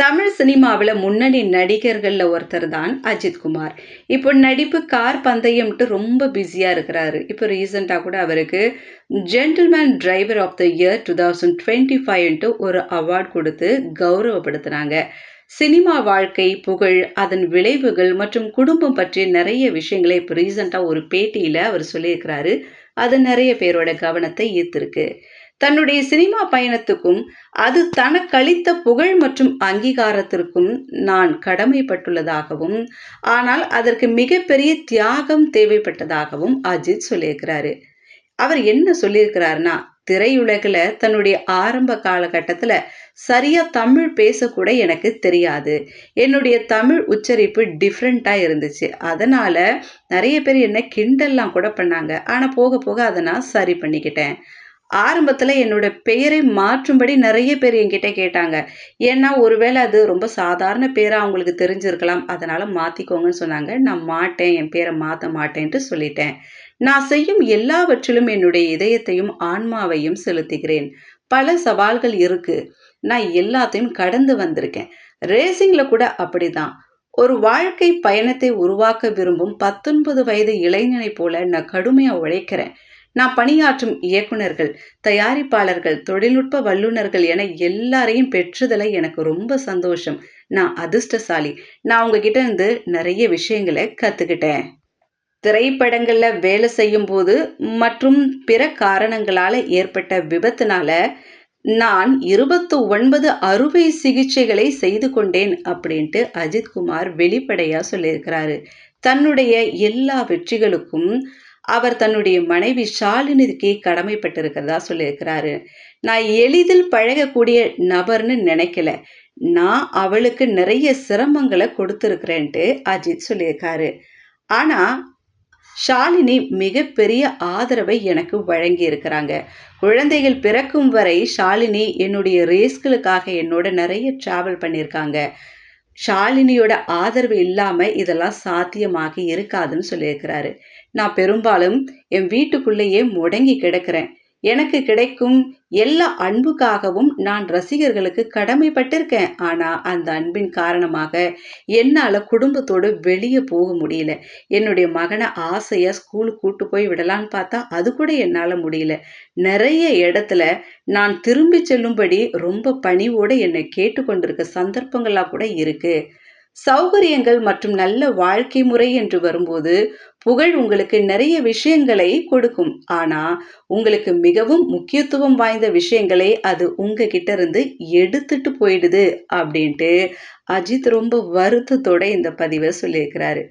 தமிழ் சினிமாவில் முன்னணி நடிகர்களில் ஒருத்தர் தான் அஜித்குமார் இப்போ நடிப்பு கார் பந்தயம்ட்டு ரொம்ப பிஸியாக இருக்கிறாரு. இப்போ ரீசெண்டாக கூட அவருக்கு gentleman driver of the year two thousand twenty ஃபைவ்ன்ட்டு ஒரு அவார்ட் கொடுத்து கௌரவப்படுத்தினாங்க சினிமா வாழ்க்கை புகழ் அதன் விளைவுகள் மற்றும் குடும்பம் பற்றி நிறைய விஷயங்களை இப்போ ரீசெண்டாக ஒரு பேட்டியில் அவர் சொல்லியிருக்கிறாரு. அது நிறைய பேரோட கவனத்தை ஈர்த்திருக்கு. தன்னுடைய சினிமா பயணத்துக்கும் அது தனக்களித்த புகழ் மற்றும் அங்கீகாரத்திற்கும் நான் கடமைப்பட்டுள்ளதாகவும் ஆனால் அதற்கு மிகப்பெரிய தியாகம் தேவைப்பட்டதாகவும் அஜித் சொல்லியிருக்கிறாரு. அவர் என்ன சொல்லியிருக்கிறாருன்னா திரையுலகில் தன்னுடைய ஆரம்ப காலகட்டத்தில் சரியா தமிழ் பேசக்கூட எனக்கு தெரியாது. என்னுடைய தமிழ் உச்சரிப்பு டிஃப்ரெண்ட்டாக இருந்துச்சு. அதனால் நிறைய பேர் என்ன கிண்டல்லாம் கூட பண்ணாங்க. ஆனால் போக போக அதை நான் சரி பண்ணிக்கிட்டேன். ஆரம்பத்தில் என்னோட பெயரை மாற்றும்படி நிறைய பேர் என்கிட்ட கேட்டாங்க. ஏன்னா ஒருவேளை அது ரொம்ப சாதாரண பேராக அவங்களுக்கு தெரிஞ்சிருக்கலாம். அதனால் மாற்றிக்கோங்கன்னு சொன்னாங்க. நான் மாட்டேன் என் பேரை மாற்ற மாட்டேன்ட்டு சொல்லிட்டேன். நான் செய்யும் எல்லாவற்றிலும் என்னுடைய இதயத்தையும் ஆன்மாவையும் செலுத்துகிறேன். பல சவால்கள் இருக்குது நான் எல்லாத்தையும் கடந்து வந்திருக்கேன். ரேசிங்கில் கூட அப்படிதான். ஒரு வாழ்க்கை பயணத்தை உருவாக்க விரும்பும் பத்தொன்பது வயது இளைஞனை போல நான் கடுமையாக உழைக்கிறேன். நான் பணியாற்றும் இயக்குனர்கள் தயாரிப்பாளர்கள் தொழில்நுட்ப வல்லுநர்கள் என எல்லாரையும் பெற்றதில் எனக்கு ரொம்ப சந்தோஷம். நான் அதிர்ஷ்டசாலி. நான் உங்ககிட்ட இருந்து நிறைய விஷயங்களை கற்றுக்கிட்டேன் திரைப்படங்களில் வேலை செய்யும் போது மற்றும் பிற காரணங்களால் ஏற்பட்ட விபத்தினால நான் இருபத்து ஒன்பது அறுவை சிகிச்சைகளை செய்து கொண்டேன் அப்படின்ட்டு அஜித்குமார் வெளிப்படையாக சொல்லியிருக்கிறாரு. தன்னுடைய எல்லா வெற்றிகளுக்கும் அவர் தன்னுடைய மனைவி ஷாலினிக்கு கடமைப்பட்டிருக்கிறதா சொல்லியிருக்கிறாரு. நான் எளிதில் பழகக்கூடிய நபர்னு நினைக்கல. நான் அவளுக்கு நிறைய சிரமங்களை கொடுத்துருக்குறேன்ட்டு அஜித் சொல்லியிருக்காரு. ஆனால் ஷாலினி மிகப்பெரிய ஆதரவை எனக்கு வழங்கி இருக்கிறாங்க குழந்தைகள் பிறக்கும் வரை ஷாலினி என்னுடைய ரேஸ்களுக்காக என்னோட நிறைய ட்ராவல் பண்ணியிருக்காங்க. ஷாலினியோட ஆதரவு இல்லாமல் இதெல்லாம் சாத்தியமாகி இருக்காதுன்னு சொல்லியிருக்கிறாரு. நான் பெரும்பாலும் என் வீட்டுக்குள்ளேயே முடங்கி கிடக்கிறேன். எனக்கு கிடைக்கும் எல்லா அன்புக்காகவும் நான் ரசிகர்களுக்கு கடமைப்பட்டிருக்கேன். ஆனால் அந்த அன்பின் காரணமாக என்னால் குடும்பத்தோடு வெளியே போக முடியல. என்னுடைய மகனை ஆசையாக ஸ்கூலுக்கு கூட்டு போய் விடலான்னு பார்த்தா அது கூட என்னால் முடியல. நிறைய இடத்துல நான் திரும்பி செல்லும்படி ரொம்ப பணிவோடு என்னை கேட்டுக்கொண்டிருக்க சந்தர்ப்பங்களாக கூட இருக்குது சௌகரியங்கள் மற்றும் நல்ல வாழ்க்கை முறை என்று வரும்போது புகழ் உங்களுக்கு நிறைய விஷயங்களை கொடுக்கும். ஆனால் உங்களுக்கு மிகவும் முக்கியத்துவம் வாய்ந்த விஷயங்களை அது உங்ககிட்ட இருந்து எடுத்துட்டு போயிடுது அப்படின்ட்டு அஜித் ரொம்ப வருத்தத்தோட இந்த பதிவை சொல்லியிருக்கிறாரு.